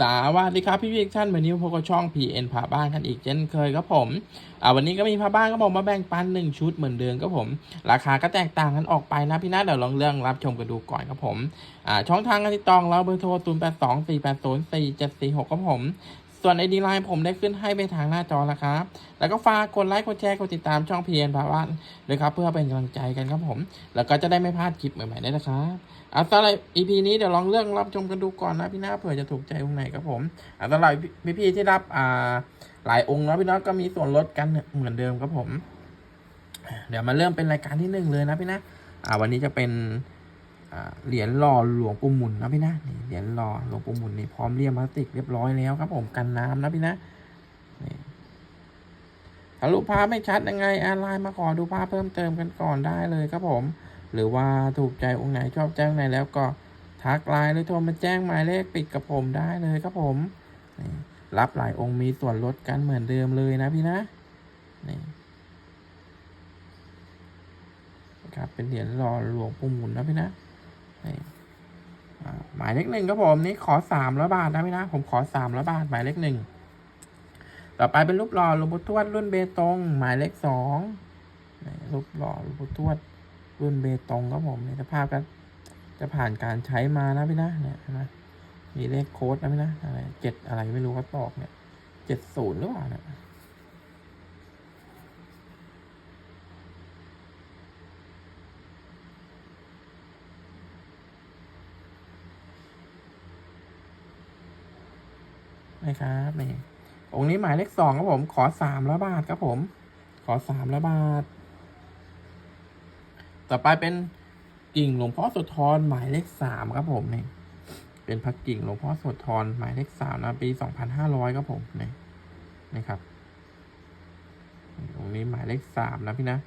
สวัสดีครับพี่พี่ท่นวันนี้พบกับช่อง PN พาบ้านกันอีกเช่นเคยครับผมอ่าวันนี้ก็มีพาบ้านก็บอกมาแบ่งปันหนึ่งชุดเหมือนเดิมครับผม ราคาก็แตกต่างกันออกไปนะพี่นะเดี๋ยวลองเรื่องรับชมกันดูก่อนครับผมอ่าช่องทางการติดต่อเราเบอร์โทร0 8 2 4 8 0 4 7 4 6ครับผม ส่วนไอดีไลน์ผมได้ขึ้นให้ไปทางหน้าจอแล้วครับ แล้วก็ฝากกดไลค์กดแชร์กดติดตามช่อง PN พาบ้านด้วยครับเพื่อเป็นกำลังใจกันครับผม แล้วก็จะได้ไม่พลาดคลิปใหม่ๆได้นะครับ อาสำหรับ EP นี้เดี๋ยวลองเรื่องรับชมกันดูก่อนนะพี่น้าเผื่อจะถูกใจองค์ไหนครับผมอาสำหรับพี่ๆที่รับอ่าหลายองค์นะพี่น้าก็มีส่วนลดกันเหมือนเดิมครับผม เดี๋ยวมาเริ่มเป็นรายการที่หนึ่งเลยนะพี่นะอ่า วันนี้จะเป็นอ่าเหรียญหล่อหลวงปู่หมุนนะพี่นะนี่เหรียญหล่อหลวงปู่หมุนนี่พร้อมเรียมพลาสติกเรียบร้อยแล้วครับผมกันน้ำนะพี่นะนี่ถ้ารูปภาพไม่ชัดยังไงแอดไลน์มาขอดูภาพเพิ่มเติมกันก่อนได้เลยครับผม หรือว่าถูกใจองค์ไหนชอบแจ้งไหนแล้วก็ทักไลน์หรือโทรมาแจ้งหมายเลขปิดกับผมได้เลยครับผม รับหลายองค์มีส่วนลดกันเหมือนเดิมเลยนะพี่นะนี่ครับเป็นเหรียญหล่อหลวงปู่หมุนนะพี่นะนี่หมายเลขหนึ่งครับผมนี่ขอสามร้อยบาทนะพี่นะ ผมขอสามร้อยบาทหมายเลขหนึ่งต่อไปเป็นรูปหล่อหลวงปู่ทวดรุ่นเบตงหมายเลขสองรูปหล่อหลวงปู่ทวด รุ่นเบตงครับผมในสภาพก็จะผ่านการใช้มานะพี่นะเนี่ยเห็นไหมมีเลขโค้ดนะพี่นะอะไรเจ็ดอะไรไม่รู้เขาตอกเนี่ยเจ็ดศูนย์หรือเปล่าเนี่ยนะครับนี่องค์นี้หมายเลขสองครับผม ขอสามร้อยบาทครับผม ขอสามร้อยบาท ต่อไปเป็นกิ่งหลวงพ่อโสธรหมายเลขสามครับผมนี่เป็นพระกิ่งหลวงพ่อโสธรหมายเลขสามนะปีสองพันห้าร้อยครับผมนี่นี่ครับ ตรงนี้หมายเลขสามนะพี่นะ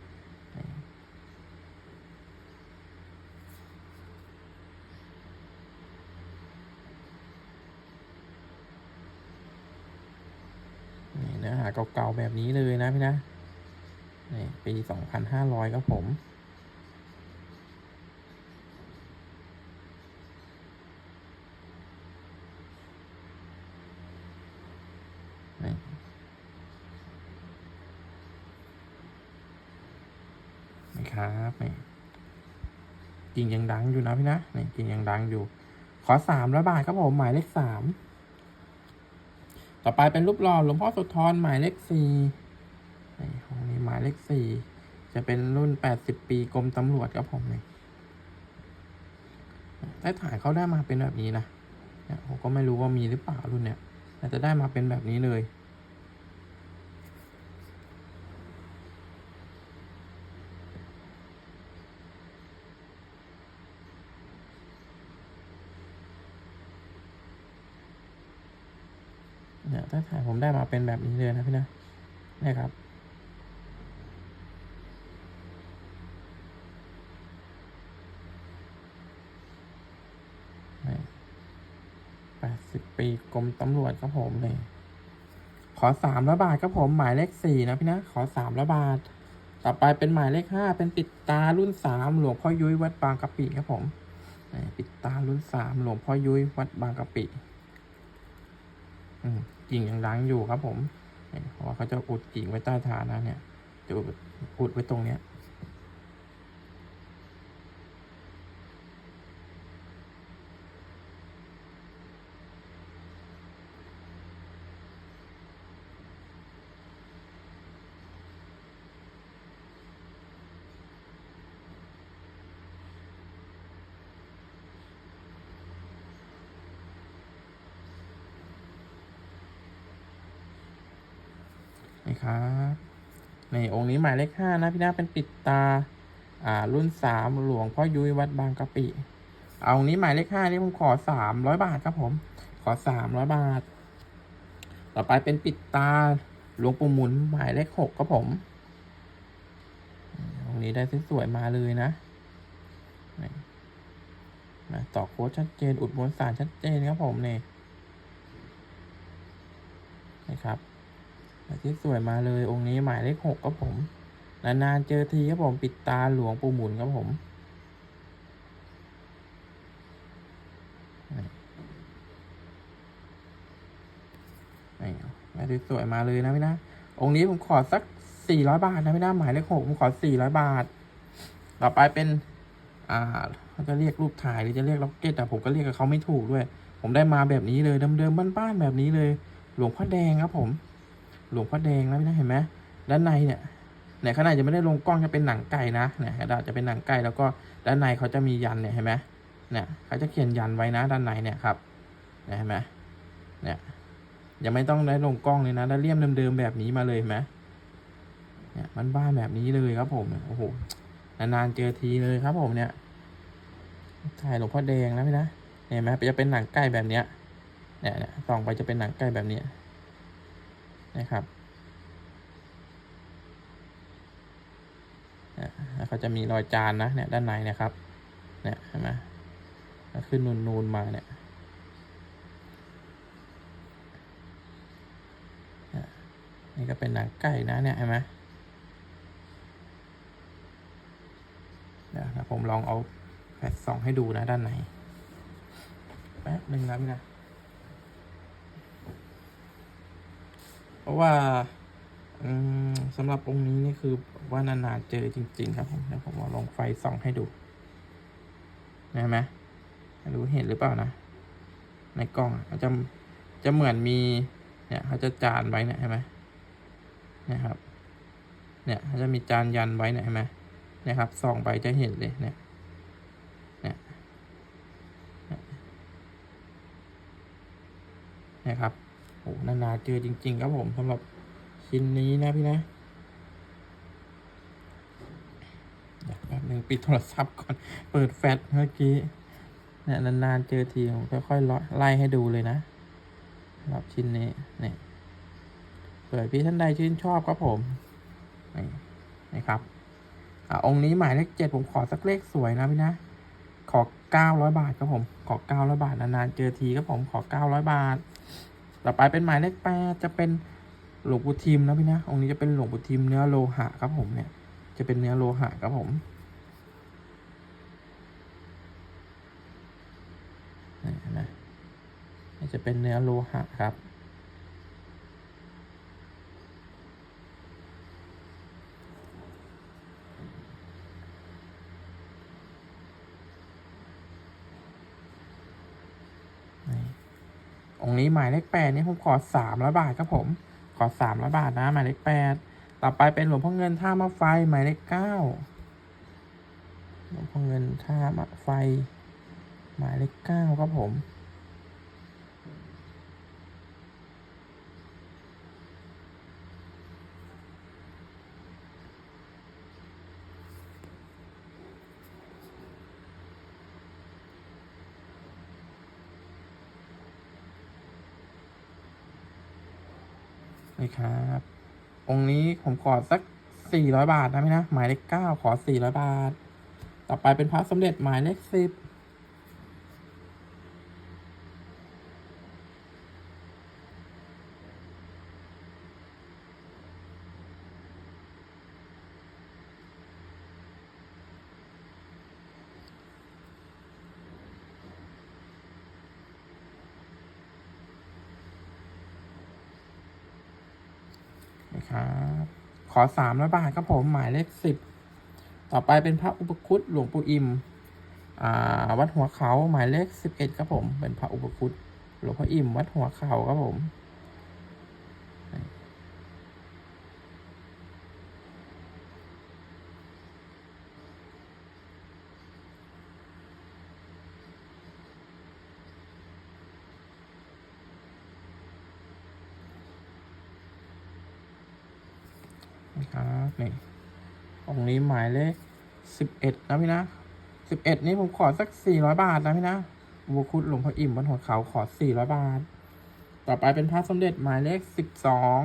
เนื้อหาเก่าๆแบบนี้เลยนะพี่นะนี่ปีสองพันห้าร้อยครับผม นี่นี่ ครับนี่กิ่งยังดังอยู่นะพี่นะนี่กิ่งยังดังอยู่ ขอสามร้อยบาทครับผมหมายเลขสามต่อไปเป็นรูปหล่อหลวงพ่อโสุธรหมายเลขสี่นี่ของนี้หมายเลขสี่จะเป็นรุ่นแปดสิบปีกรมตำรวจครับผมนี่ได้ถ่ายเขาได้มาเป็นแบบนี้นะเนี่ยผมก็ไม่รู้ว่ามีหรือเปล่ารุ่นเนี้ยแต่จะได้มาเป็นแบบนี้เลย ถ้าถ่ายผมได้มาเป็นแบบนี้เลยนะพี่นะนี่ครับ แปดสิบปีกรมตำรวจครับผมเลย ขอสามร้อยบาทครับผมหมายเลขสี่นะพี่นะ ขอสามร้อยบาท ต่อไปเป็นหมายเลขห้าเป็นปิดตารุ่นสามหลวงพ่อยุ้ยวัดบางกะปิครับผมปิดตารุ่นสามหลวงพ่อยุ้ยวัดบางกะปิ อืม กิ่งยังดังอยู่ครับผมเพราะว่าเขาจะอุดกิ่งไว้ใต้ฐานนะเนี่ยจะอุดอุดไว้ตรงเนี้ย ครับในองค์นี้หมายเลขห้านะพี่นาเป็นปิดตา อ่า รุ่นสามหลวงพ่อยุ้ยวัดบางกะปิ เอาองค์นี้หมายเลขห้านี่ผมขอสามร้อยบาทครับผม ขอสามร้อยบาท ต่อไปเป็นปิดตาหลวงปู่หมุนหมายเลขหกครับผมองค์นี้ได้สวยๆมาเลยนะนะต่อโค้ดชัดเจนอุดมวลสารชัดเจนครับผมนี่นะครับ ที่สวยมาเลยองค์นี้หมายเลขหกครับผม นานๆเจอทีครับผมปิดตาหลวงปู่หมุนครับผมนี่แม่สวยมาเลยนะพี่นะ องค์นี้ผมขอสักสี่ร้อยบาทนะพี่นะหมายเลขหกผมขอสี่ร้อยบาท ต่อไปเป็น อ่าเขาจะเรียกรูปถ่ายหรือจะเรียกล็อกเก็ตแต่ผมก็เรียกกับเขาไม่ถูกด้วย ผมได้มาแบบนี้เลยเดิมๆบ้านๆแบบนี้เลย หลวงพ่อแดงครับผม หลวงพ่อแดงนะพี่นะเห็นไหมด้านในเนี่ยเนี่ยขนาดจะไม่ได้ลงกล้องจะเป็นหนังไก่นะเนี่ยกระดาษจะเป็นหนังไก่แล้วก็ด้านในเขาจะมียันเนี่ยเห็นไหมเนี่ยเขาจะเขียนยันไว้นะด้านในเนี่ยครับเนี่ยเห็นไหมเนี่ยยังไม่ต้องได้ลงกล้องเลยนะได้เลี่ยมเดิมๆแบบนี้มาเลยเห็นไหมเนี่ยมันบ้านแบบนี้เลยครับผมโอ้โหนานๆเจอทีเลยครับผมเนี่ยถ่ายหลวงพ่อแดงนะพี่นะเห็นไหมจะเป็นหนังไก่แบบเนี้ยเนี่ยเนี่ยส่องไปจะเป็นหนังไก่แบบเนี้ย นะครับแล้วเขาจะมีรอยจานนะเนี่ยด้านในนะครับเนี่ยเห็นไหมแล้วขึ้นนูนๆมาเนี่ยเนี่ยนี่ก็เป็นหนังไก่นะเนี่ยเห็นไหมเดี๋ยวผมลองเอาแฟลชส่องให้ดูนะด้านในแป๊บหนึ่งนะพี่นะ เพราะว่าสำหรับองค์นี้นี่คือว่านานๆเจอจริง ๆ ครับผมเดี๋ยวผมเอาลองไฟส่องให้ดูเห็นไหมไม่รู้เห็นหรือเปล่านะ ในกล้องอะมันจะจะเหมือนมีเนี่ยเขาจะจานไว้เนี่ยเห็นไหมเนี่ยครับ เนี่ยเขาจะมีจานยันไว้เนี่ยเห็นไหมเนี่ยครับส่องไปจะเห็นเลยเนี่ยเนี่ยนี่ยครับ โอ้นานๆเจอจริง ๆ ครับผมสำหรับชิ้นนี้นะพี่นะเดี๋ยวแป๊บนึงปิดโทรศัพท์ก่อน เปิดแฟลชเมื่อกี้เนี่ยนานๆเจอทีผมค่อยๆไล่ให้ดูเลยนะสำหรับชิ้นนี้เนี่ยเปิดพี่ท่านใดชื่นชอบครับผมนี่นะครับอะองค์นี้หมายเลขเจ็ดผมขอสักเลขสวยนะพี่นะ ขอเก้าร้อยบาทครับผม ขอเก้าร้อยบาทนานๆเจอทีครับผมขอเก้าร้อยบาท ต่อไปเป็นหมายเลขแปดจะเป็นหลวงปู่ทิมนะพี่นะ องค์นี้จะเป็นหลวงปู่ทิมเนื้อโลหะครับผมเนี่ย จะเป็นเนื้อโลหะครับผมนี่เห็นะจะเป็นเนื้อโลหะครับ องค์นี้หมายเลขแปดนี่ผมขอสามร้อยบาทครับผม ขอสามร้อยบาทนะหมายเลขแปดต่อไปเป็นหลวงพ่อเงินท่ามะไฟหมายเลขเก้าหลวงพ่อเงินท่ามะไฟ หมายเลขเก้าครับผม ครับ องค์นี้ผมขอสักสี่ร้อยบาทนะพี่นะ หมายเลขเก้าขอสี่ร้อยบาท ต่อไปเป็นพระสมเด็จหมายเลขสิบ ครับ ขอสามร้อยบาทครับผมหมายเลขสิบต่อไปเป็นพระอุปคุตหลวงปู่อิมอวัดหัวเขาหมายเลขสิบเอ็ดครับผม เป็นพระอุปคุตหลวงพ่ออิมวัดหัวเขาครับผม นะครับนี่องค์นี้หมายเลขสิบเอ็ดนะพี่นะสิบเอ็ดนี้ผมขอสักสี่ร้อยบาทนะพี่นะบูคุดหลวงพ่ออิ่มบนหัวเขาขอสี่ร้อยบาท ต่อไปเป็นพระสมเด็จหมายเลขสิบสอง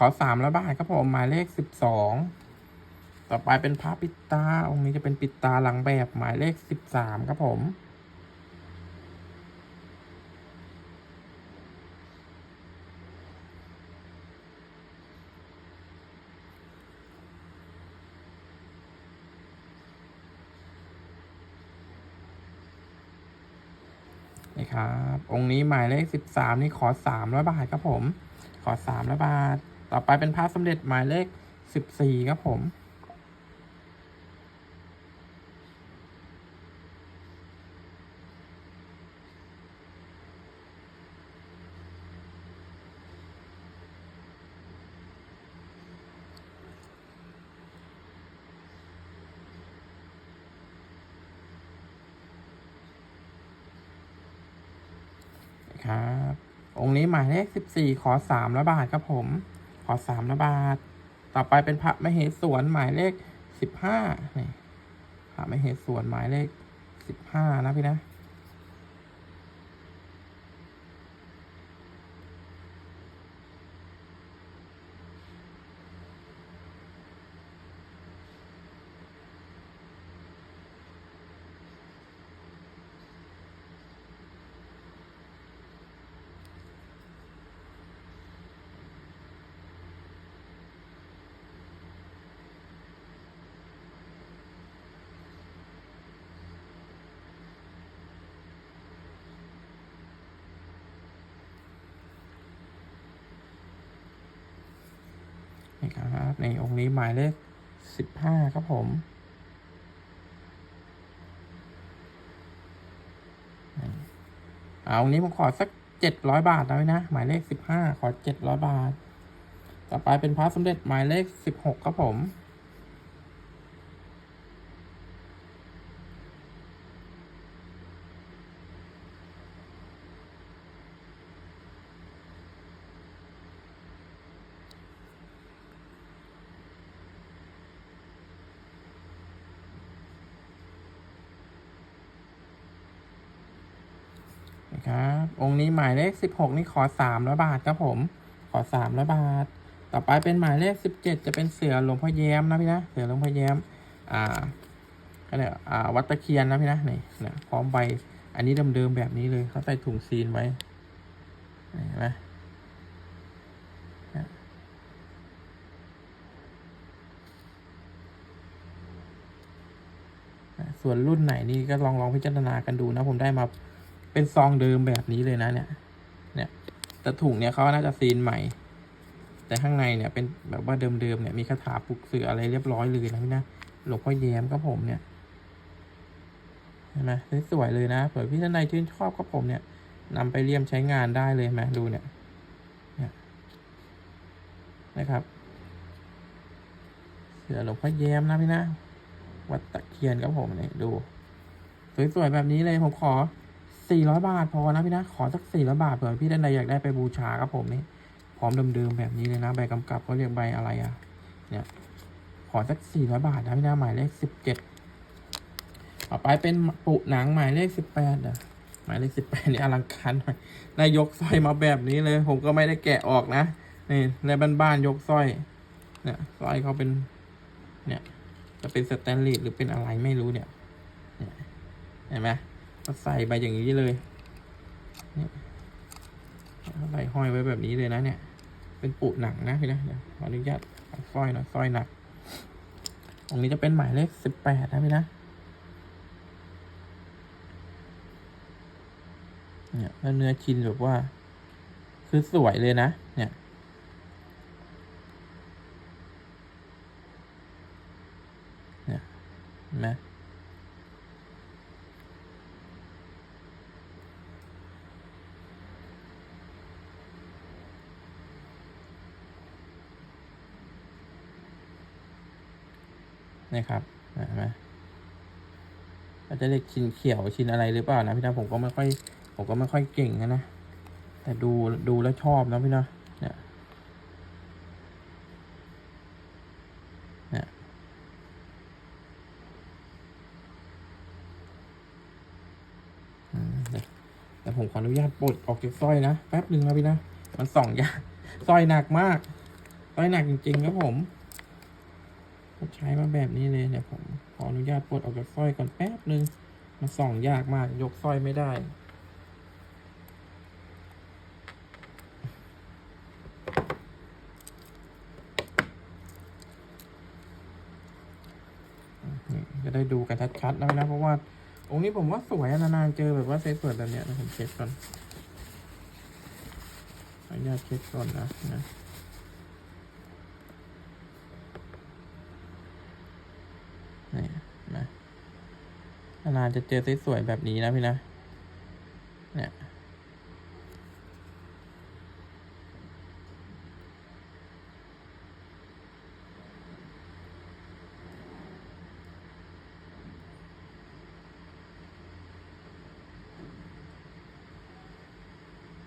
ขอสามละบาทครับผมหมายเลขสิบสองต่อไปเป็นพระปิดตาองค์นี้จะเป็นปิดตาหลังแบบหมายเลขสิบสามครับผมนี่ครับ องค์นี้หมายเลขสิบสามนี่ขอสามร้อยบาทครับผม ขอสามร้อยบาท ต่อไปเป็นพระสมเด็จหมายเลขสิบสี่ครับผม ครับองค์นี้หมายเลขสิบสี่ขอสามละบาทครับผม ขอสามนะบาท ต่อไปเป็นพระมเหสวนหมายเลขสิบห้านี่พระมเหสวนหมายเลขสิบห้านะพี่นะ นี่ครับในองค์นี้หมายเลขสิบห้าครับผมนี่เอาวันนี้ผมขอสักเจ็ดร้อยบาทนะพี่นะ หมายเลขสิบห้าขอเจ็ดร้อยบาท ต่อไปเป็นพระสมเด็จหมายเลขสิบหกครับผม นะครับ องค์นี้หมายเลขสิบหกนี่ขอสามร้อยบาทครับผม ขอสามร้อยบาท ต่อไปเป็นหมายเลขสิบเจ็ดจะเป็นเสือหลวงพ่อแย้มนะพี่นะ เสือหลวงพ่อแย้ม อ่าก็เนี่ยอ่า วัดตะเคียนนะพี่นะนี่นะพร้อมใบ อันนี้เดิมๆแบบนี้เลย เขาใส่ถุงซีนไว้นี่เห็นไหมเนี่ยนะส่วนรุ่นไหนนี่ก็ลองลองพิจารณากันดูนะผมได้มา เป็นซองเดิมแบบนี้เลยนะเนี่ย เนี่ยแต่ถุงเนี่ยเขาน่าจะซีนใหม่ แต่ข้างในเนี่ยเป็นแบบว่าเดิมๆเนี่ยมีคาถาปลุกเสืออะไรเรียบร้อยเลยนะพี่นะหลวงพ่อแย้มก็ผมเนี่ยเห็นไหมสวยเลยนะเผื่อพี่ท่านใดชื่นชอบก็ผมเนี่ยนำไปเลี่ยมใช้งานได้เลยไหมดูเนี่ยเนี่ยนะครับ เสือหลวงพ่อแย้มนะพี่นะ วัดตะเคียนครับผมเนี่ยดู สวยๆแบบนี้เลยผมขอ สี่ร้อยบาทพอนะพี่นะ ขอสักสี่ร้อยบาทเผื่อพี่ท่านใดอยากได้ไปบูชาครับผมนี่พร้อมเดิมๆแบบนี้เลยนะใบกำกับเขาเรียกใบอะไรอะ เนี่ย ขอสักสี่ร้อยบาทนะพี่นะหมายเลขสิบเจ็ดต่อไปเป็นปุหนังหมายเลขสิบแปดอะหมายเลขสิบแปดนี่อลังการหน่อยนายยกสร้อยมาแบบนี้เลย ผมก็ไม่ได้แกะออกนะนี่ในบ้านๆยกสร้อย เนี่ยสร้อยเขาเป็น เนี่ย จะเป็นสแตนเลสหรือเป็นอะไรไม่รู้เนี่ยเห็นไหม ก็ใส่ไปอย่างนี้เลยเนี่ยใส่ห้อยไว้แบบนี้เลยนะเนี่ย เป็นปุหนังนะพี่นะเดี๋ยวขออนุญาตเอาสร้อยหน่อยสร้อยหนัก ตรงนี้จะเป็นหมายเลขสิบแปดนะพี่นะเนี่ยแล้วเนื้อชิ้นแบบว่า คือสวยเลยนะ เนี่ยเนี่ยเห็ นะครับเห็นไหมอาจจะเรียกชิ้นเขียวชิ้นอะไรหรือเปล่านะพี่นะผมก็ไม่ค่อย ผมก็ไม่ค่อยเก่งนะนะแต่ดูดูแล้วชอบนะพี่นะเนี่ยเนี่ยแต่ผมขออนุญาตปลดออกจากสร้อยนะแป๊บหนึ่งนะพี่นะมันส่องยากสร้อยหนักมากสร้อยหนักจริงๆครับผม ใช้มาแบบนี้เลยเนี่ยวผมขออนุญาตปลดออกจากสร้อยก่อนแป๊บนึง มันส่องยากมากยกสร้อยไม่ได้จะได้ดูกันชัดๆนะนะ เพราะว่า องค์นี้ผมว่าสวยนานๆเจอแบบว่าเซ็ตสวยแบบเนี้ยนะผมเช็คก่อนออนุญาตเช็คก่อนนะนะนี่นะ นานๆจะเจอสวยๆแบบนี้นะพี่นะ เนี่ย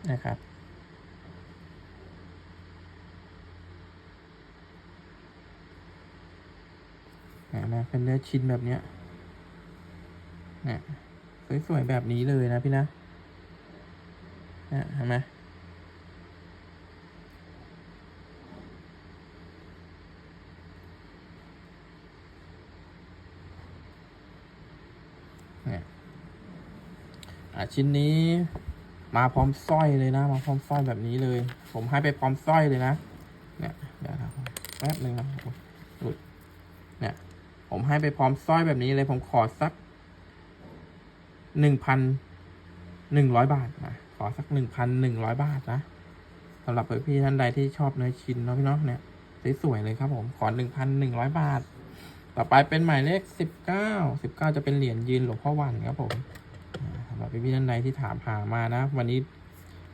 นะครับเห็นไหมเป็นเนื้อชิ้นแบบเนี้ย นี่ยสวยๆแบบนี้เลยนะพี่นะเนี่เห็นไหมเนี่ยอะชิ้นนี้มาพร้อมสร้อยเลยนะ มาพร้อมสร้อยแบบนี้เลย ผมให้ไปพร้อมสร้อยเลยนะ เนี่ยเดี๋ยวนะครับแป๊บนึงนะหลุดเนี่ย ผมให้ไปพร้อมสร้อยแบบนี้เลย ผมขอสัก หนึ่งพันหนึ่งร้อยบาทนะขอสักหนึ่งพันหนึ่งร้อยบาทนะสำหรับพี่ท่านใดที่ชอบเนื้อชิ้นเนาะพี่เนาะเนี่ยสวยๆเลยครับผมขอหนึ่งพันหนึ่งร้อยบาท ต่อไปเป็นหมายเลขสิบเก้าสิบเก้าจะเป็นเหรียญยืนหลวงพ่อวันครับผมสำหรับพี่ๆท่านใดที่ถามหามานะ วันนี้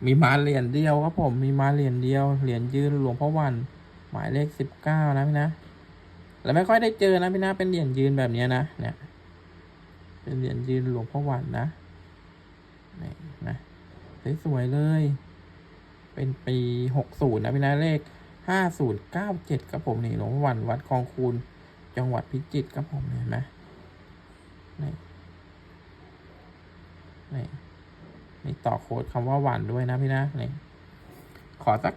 มีมาเหรียญเดียวครับผมมีมาเหรียญเดียวเหรียญยืนหลวงพ่อวัน หมายเลขสิบเก้านะพี่นะแล้วไม่ค่อยได้เจอนะพี่นะเป็นเหรียญยืนแบบนี้นะเนี่ย เป็นเหรียญยืนหลวงพ่อวันนะนี่นะสวยๆเลย เป็นปีหกศูนย์นะพี่นะเลขห้าศูนย์เก้าเจ็ดครับผมนี่หลวงพ่อวันวัดคลองคูนจังหวัดพิจิตรครับผมเห็นไหมนี่นี่นี่ต่อโค้ดคำว่าหวานด้วยนะพี่นะนี่ขอสัก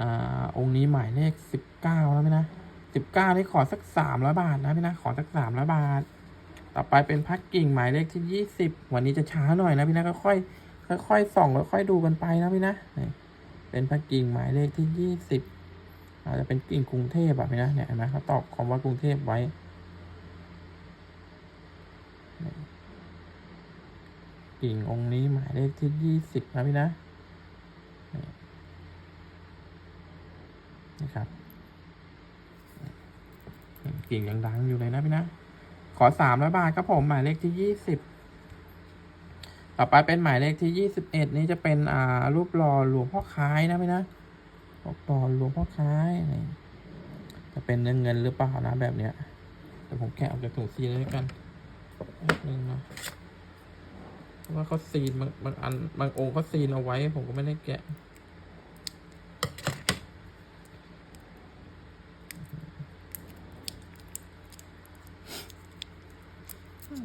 อ่าองค์นี้หมายเลขสิบเก้าแล้วพี่นะสิบเก้านี่ขอสักสามร้อยบาทนะพี่นะขอสักสามร้อยบาท ต่อไปเป็นพักกิ่งหมายเลขที่ยี่สิบวันนี้จะช้าหน่อยนะพี่นะก็ค่อยค่อยๆส่องค่อยๆดูกันไปนะพี่นะเป็นพักกิ่งหมายเลขที่ยี่สิบอาจจะเป็นกิ่งกรุงเทพแบบนี้นะเนี่ยเห็นไหมเขาตอบคำว่ากรุงเทพไว้กิ่งองค์นี้หมายเลขที่ยี่สิบนะพี่นะนี่ครับกิ่งยังดังอยู่เลยนะพี่นะ ขอสามร้อยบาทครับผมหมายเลขที่ยี่สิบต่อไปเป็นหมายเลขที่ยี่สิบเอ็ดนี้จะเป็นอ่ารูปหล่อหลวงพ่อคล้ายนะพี่นะรูปหล่อหลวงพ่อคล้ายนี่จะเป็นเงินเงินหรือเปล่านะแบบเนี้ยเดี๋ยวผมแกะออกจากถุงซีเลยกันนิดนึงนะเพราะว่าเขาซีนบางบางอันบางองค์เขาซีนเอาไว้ ผมก็ไม่ได้แกะ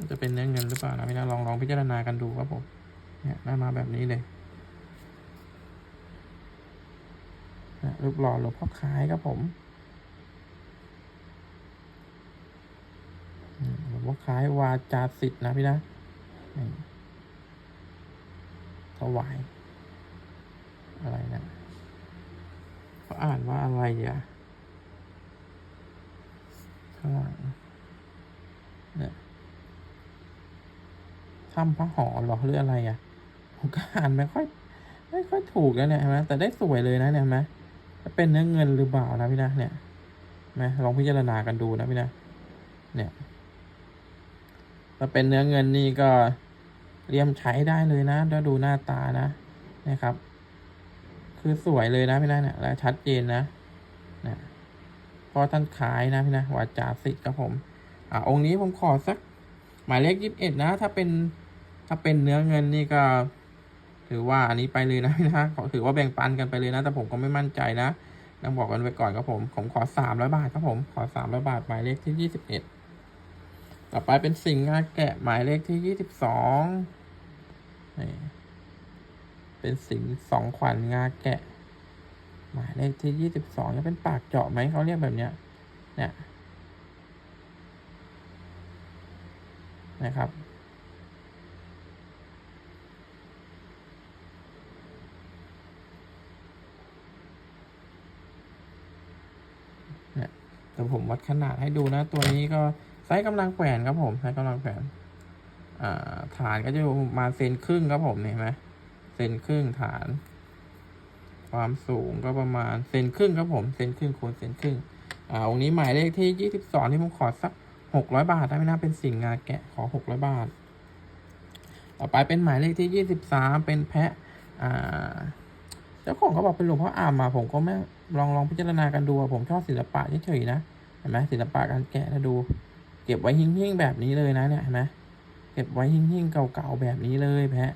จะเป็นเนื้อเงินหรือเปล่านะพี่นะลองลองพิจารณากันดูครับผมเนี่ยได้มาแบบนี้เลยนะรูปหล่อหลวงพ่อคล้ายครับผมอืมหลวงพ่อคล้ายวาจาสิทธิ์นะพี่นะถวาย อะไรนะเขาอ่านว่าอะไรอะข้างหลังเนี่ย ถ้ำพระหอหรอหรืออะไรอะผมก็อ่านไม่ค่อย ไม่ค่อยถูกแล้วเนี่ยเห็นไหมแต่ได้สวยเลยนะเนี่ยเห็นไหมจะเป็นเนื้อเงินหรือเปล่านะพี่นะเนี่ยนไหมลองพิจารณากันดูนะพี่นะเนี่ยถ้าเป็นเนื้อเงินนี่ก็เรียมใช้ได้เลยนะแล้วดูหน้าตานะนะครับ คือสวยเลยนะพี่นะเนี่ยและชัดเจนนะนะพราะท่านขายนะพี่นะวาจาสิทธิ์ครับผม อ่าองค์นี้ผมขอสักหมายเลขยี่สิบเอ็ดนะ ถ้าเป็น ถ้าเป็นเนื้อเงินนี่ก็ถือว่าอันนี้ไปเลยนะนะขอถือว่าแบ่งปันกันไปเลยนะ แต่ผมก็ไม่มั่นใจนะต้องบอกกันไว้ก่อนครับผม ผมขอสามร้อยบาทครับผม ขอสามร้อยบาทหมายเลขที่ยี่สิบเอ็ดต่อไปเป็นสิงห์งาแกะหมายเลขที่ยี่สิบสองเป็นสิงห์สองขวัญงาแกะ หมายเลขที่ยี่สิบสองจะเป็นปากเจาะไหมเขาเรียกแบบเนี้ยเนี่ยนะครับ เนี่ยเดี๋ยวผมวัดขนาดให้ดูนะ ตัวนี้ก็ไซส์กำลังแขวนครับผมไซส์กำลังแขวนอ่าฐานก็จะประมาณเซนครึ่งครับผมเห็นไหมเซนครึ่งฐาน ความสูงก็ประมาณเซนครึ่งครับผมเซนครึ่งคูณเซนครึ่งอ่าองนี้หมายเลขที่ยี่สิบสองที่ผมขอสักหกร้อยบาทได้ไหมนะเป็นสิ่งงานแกะขอหกร้อยบาท ต่อไปเป็นหมายเลขที่ยี่สิบสามเป็นแพะอ่าเจ้าของเขาบอกเป็นหลวงพ่ออามมาผมก็ไม่ ลองลองพิจารณากันดูอะผมชอบศิลปะเฉยๆนะเห็นไหมศิลปะการแกะนะดู เก็บไว้หิ้งๆแบบนี้เลยนะเนี่ยเห็นไหมเก็บไว้หิ้งๆเก่าๆแบบนี้เลยแพะ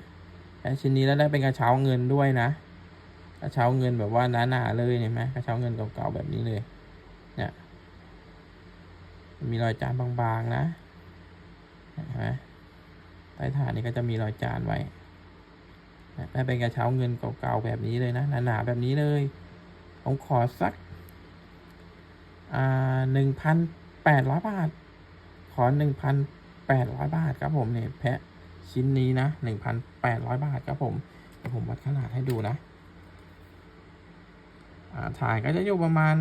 แพะชิ้นนี้แล้วได้เป็นกระเช้าเงินด้วยนะ กระเช้าเงินแบบว่าหนาๆเลยเห็นไหมกระเช้าเงินเก่าๆแบบนี้เลย เนี่ยมีรอยจานบางๆนะเห็นไหมใต้ฐานนี้ก็จะมีรอยจานไว้ได้เป็นกระเช้าเงินเก่าๆแบบนี้เลยนะหนาๆแบบนี้เลย ผมขอสักหนึ่งพันแปดร้อยบาท ขอหนึ่งพันแปดร้อยบาทครับผมเนี่ยแพะชิ้นนี้นะหนึ่งพันแปดร้อยบาทครับผมเดี๋ยวผมวัดขนาดให้ดูนะถ่ายก็จะอยู่ประมาณ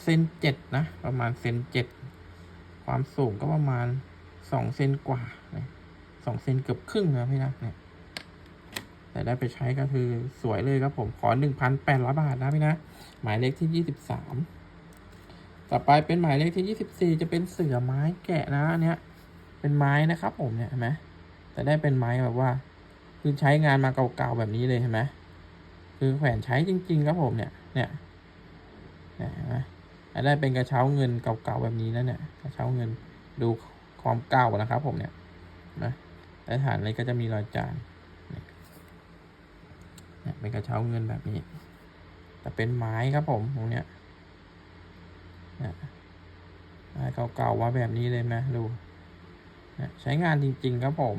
เซนเจ็ดนะ ประมาณเซนเจ็ดความสูงก็ประมาณสองเซนกว่าสองเซนเกือบครึ่งนะพี่นะเนี่ย แต่ได้ไปใช้ก็คือสวยเลยครับผมขอหนึ่งพันแปดร้อยบาทนะพี่นะ หมายเลขที่ยี่สิบสามต่อไปเป็นหมายเลขที่ยี่สิบสี่จะเป็นเสือไม้แกะนะอันเนี้ย เป็นไม้นะครับผมเนี่ยเห็นไหมแต่ได้เป็นไม้แบบว่า คือใช้งานมาเก่าๆแบบนี้เลยเห็นไหมคือแขวนใช้จริง ๆ ครับผมเนี่ย เนี่ยเนี่ยเห็นไหมได้เป็นกระเช้าเงินเก่าๆแบบนี้นะเนี่ยกระเช้าเงินดูความเก่านะครับผมเนี่ยนะและฐานอะไรก็จะมีรอยจาน เนี่ยเป็นกระเช้าเงินแบบนี้ แต่เป็นไม้ครับผมตรงเนี้ยนี่ยไม้เก่าๆว่าแบบนี้เลยไหมดูนี่ยใช้งานจริงๆครับผม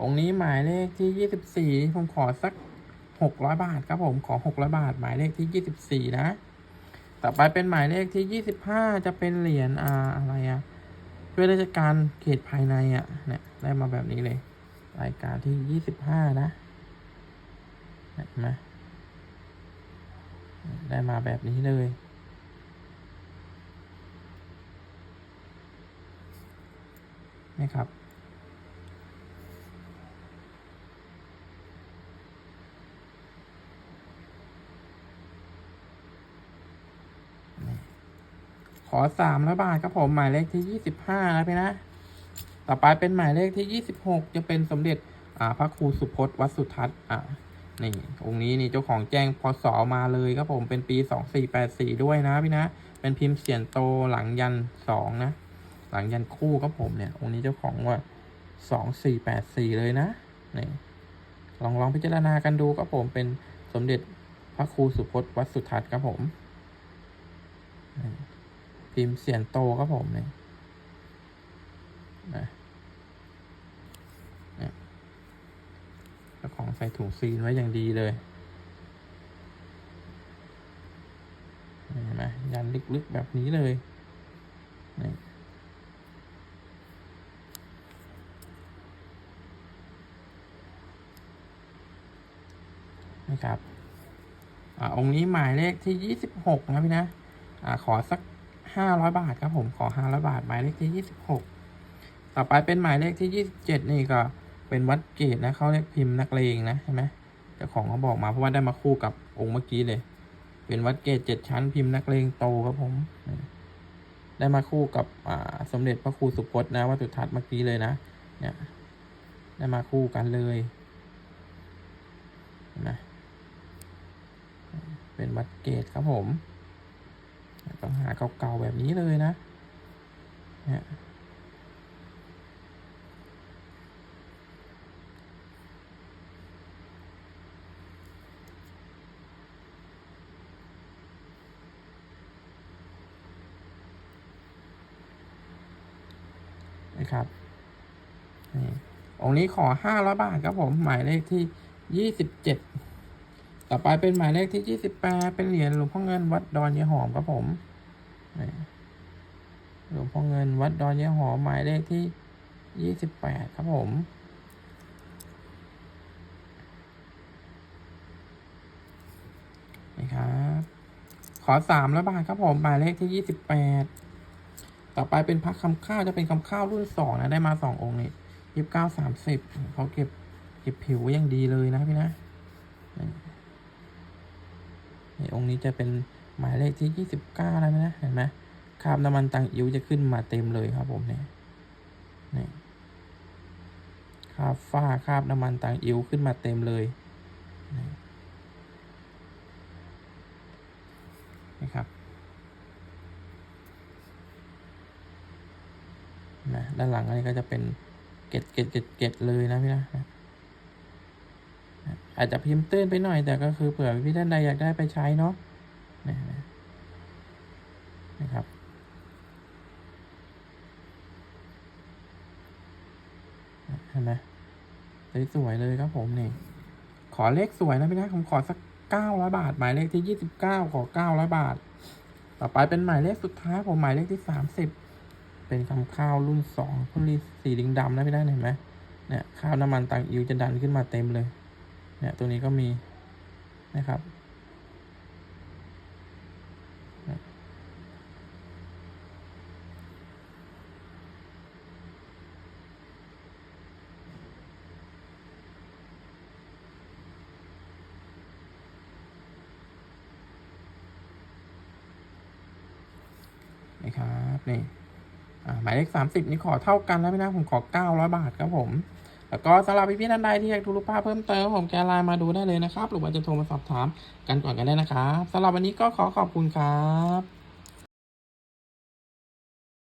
องนี้หมายเลขที่ยี่สิบสี่ผมขอสักหกร้อยบาทครับผมขอหกร้อยบาท หมายเลขที่ยี่สิบสี่นะ ต่อไปเป็นหมายเลขที่ยี่สิบห้าจะเป็นเหรียญอาอะไรอะช่วยราชการเขตภายในอะเนี่ยได้มาแบบนี้เลย รายการที่ยี่สิบห้านะเห็นไหมได้มาแบบนี้เลย นี่ครับ ขอสามร้อยบาทครับผม หมายเลขที่ยี่สิบห้านะพี่นะ ต่อไปเป็นหมายเลขที่ยี่สิบหกจะเป็นสมเด็จพระครูสุพจน์วัดสุทัศน์อ่านี่องค์นี้นี่เจ้าของแจ้งพศมาเลยครับผมเป็นปีสองสี่แปดสี่ด้วยนะพี่นะ เป็นพิมพ์เสียนโตหลังยันสองนะ หลังยันคู่ครับผมเนี่ยองค์นี้เจ้าของว่าสองสี่แปดสี่เลยนะนี่ลองลองพิจารณากันดูครับผมเป็นสมเด็จพระครูสุพจน์วัดสุทัศน์ครับผมพิมพ์เสียนโตครับผมเนี่ยเจ้า ของใส่ถุงซีนไว้อย่างดีเลยนี่เห็นไหมยันลึกๆแบบนี้เลยนี่นะครับอ่าองค์นี้หมายเลขที่ยี่สิบหกนะพี่นะอ่าขอสักห้าร้อยบาทครับผมขอห้าร้อยบาท หมายเลขที่ยี่สิบหกต่อไปเป็นหมายเลขที่ยี่สิบเจ็ดนี่ก็ เป็นวัดเกตนะเขาเรียกพิมพ์นักเลงนะใช่ไหมเจ้าของเขาบอกมาเพราะว่าได้มาคู่กับองค์เมื่อกี้เลย เป็นวัดเกตเจ็ดชั้นพิมพ์นักเลงโตครับผม ได้มาคู่กับอ่าสมเด็จพระครูสุพจน์นะวัดสุทัศน์เมื่อกี้เลยนะ เนี่ย ได้มาคู่กันเลยนะเป็นวัดเกตครับผมต้องหาเก่าๆแบบนี้เลยนะเนี่ย ครับนี่องค์นี้ขอห้าร้อยบาทครับผม หมายเลขที่ยี่สิบเจ็ดต่อไปเป็นหมายเลขที่ยี่สิบแปดเป็นเหรียญหลวงพ่อเงินวัดดอนยายหอมครับผมหลวงพ่อเงินวัดดอนยายหอมหมายเลขที่ยี่สิบแปดครับผมนี่ครับขอสามแล้วบาทครับผมหมายเลขที่ยี่สิบแปด ต่อไปเป็นพักคำข้าวจะเป็นคำข้าวรุ่นสองนะได้มาสององค์นี่ยี่สิบเก้าสามสิบเขาเก็บเก็บผิวไว้ย่างดีเลยนะพี่นะนี่องค์นี้จะเป็นหมายเลขที่ยี่สิบเก้าแล้วนะเห็นไหมคราบน้ำมันตังอิ๋วจะขึ้นมาเต็มเลยครับผมเนี่ยนี่คราบฝ้าคราบน้ำมันตังอิ๋วขึ้นมาเต็มเลยนี่นี่ครับ นะด้านหลังอันนี้ก็จะเป็นเกล็ดเกล็ดเกล็ดเกล็ดเลยนะพี่นะอาจจะพิมพ์ตื้นไปหน่อย แต่ก็คือเผื่อพี่ท่านใดอยากได้ไปใช้เนาะนะนะครับเห็นไหมสวยๆเลยครับผมนี่ ขอเลขสวยนะพี่นะผมขอสักเก้าร้อยบาท หมายเลขที่ยี่สิบเก้าขอเก้าร้อยบาท ต่อไปเป็นหมายเลขสุดท้ายผมหมายเลขที่สามสิบ เป็นคำข้าวรุ่นสองพุ่นรีสีลิงดำนะพี่ได้เห็นไหมเนี่ยข้าวน้ำมันต่างอิวจะดันขึ้นมาเต็มเลยเนี่ยตัวนี้ก็มีนะครับ นี่ครับนี่อ่าห มายเลขสามสิบนี่ขอเท่ากันแล้วพี่นะผมขอเก้าร้อยบาทครับผม แล้วก็สำหรับพี่ๆท่านใดที่อยากดูรูปภาพเพิ่มเติมผมแกไลน์มาดูได้เลยนะครับ หรือว่าจะโทรมาสอบถามกันก่อนกันได้นะครับสำหรับวันนี้ก็ขอขอบคุณครับ